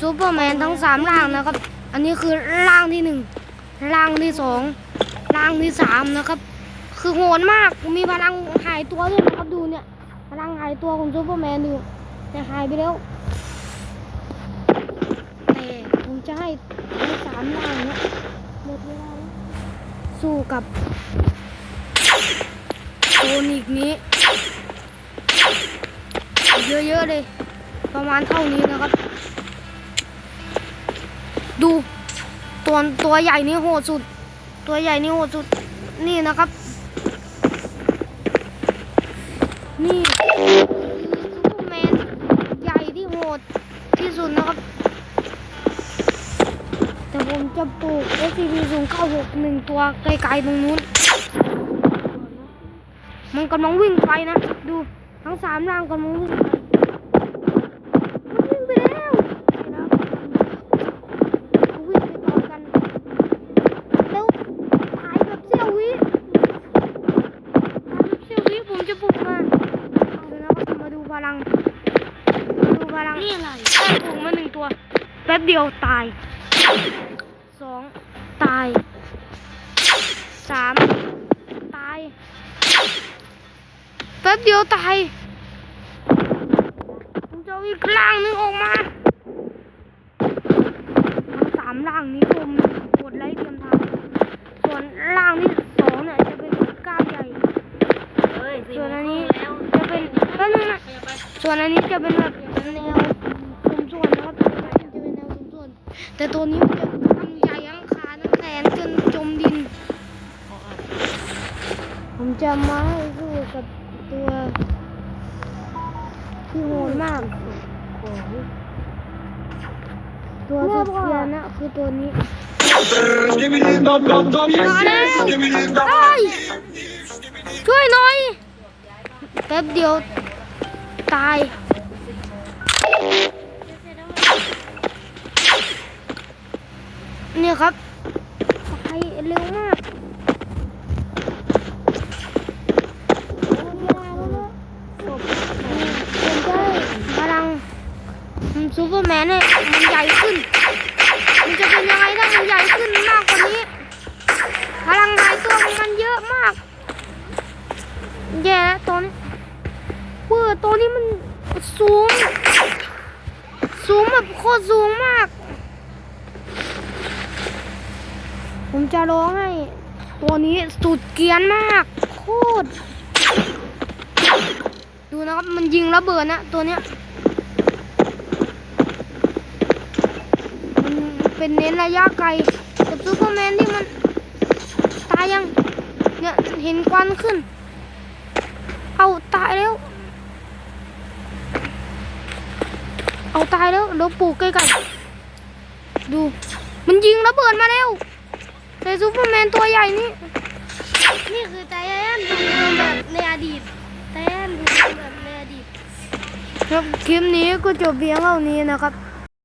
ซูเปอร์แมนทั้งสามร่างนะครับ อันนี้คือร่างที่หนึ่งร่างที่สองร่างที่สามนะครับ คือโหดมากมีพลังหายตัวด้วยนะครับดูเนี่ยพลังหายตัวของซูเปอร์แมนดูแต่หายไปแล้วแต่ผมจะให้ทั้งสามร่างเนี่ยหมดเวลาแล้วสู้กับโซนิกนี้เยอะๆเลย ประมาณเท่านี้นะครับ ดูตัวตัวใหญ่นี่โหดสุด ตัวใหญ่นี่โหดสุด นี่นะครับ นี่ซูเปอร์แมนใหญ่ที่โหดที่สุดนะครับ แต่ผมจะปลูก SCP 0 9 6หนึ่งตัวไกลๆตรงนู้น มันกำลังวิ่งไปนะ ดูทั้งสามร่างกำลังวิ่งไปมันวิ่งไปแล้วนะครับเขาวิ่งไปต่อกัน แล้วหายแบบเสี้ยววิหายแบบเสี้ยววิผมจะปลุกมาเอาเดี๋ยวนะครับมาดูพ ลังมาดูพลังนี่อะไรได้ปลุกมาหนึ่งตัว แป๊บเดียวตาย สองตาย สามตาย แป๊บเดียวตายผมจะเอาอีกร่างหนึงออกมาทั้งสามร่างนี้ ส่วนอันนี้จะเป็นแบบแนวสมส่วนนะครับจะเป็นแนวสมส่วน แต่ตัวนี้มันจะทำใหญ่ทั้งขาทั้งแขนจนจมดิน ผมจะมาให้สู้กับตัวที่โหดมากตัวสุดเทียนนะคือตัวนี้ ช่วยหน่อยแป๊บเดียว ตายเนี่ยครับตายเร็วมากผมจะให้พลังซูเปอร์แมนเนี่ยมันใหญ่ขึ้น สูง สูงแบบโคตรสูงมาก ผมจะร้องให้ ตัวนี้สุดเกียนมาก โคตร ดูนะครับ มันยิงระเบิดนะ ตัวเนี้ยมันเป็นเน้นระยะไกลกับซูเปอร์แมนที่มัน ตายยัง เนี่ย เห็นควันขึ้น เอาตายแล้ว เอาตายแล้วเดี๋ยวปลูกใกล้ๆดู มันยิงระเบิดมาแล้วแต่ซูเปอร์แมนตัวใหญ่นี่ นี่คือไททันดูแบบในอดีตไททันดูแบบในอดีต ครับคลิปนี้ก็จบเพียงเท่านี้นะครับ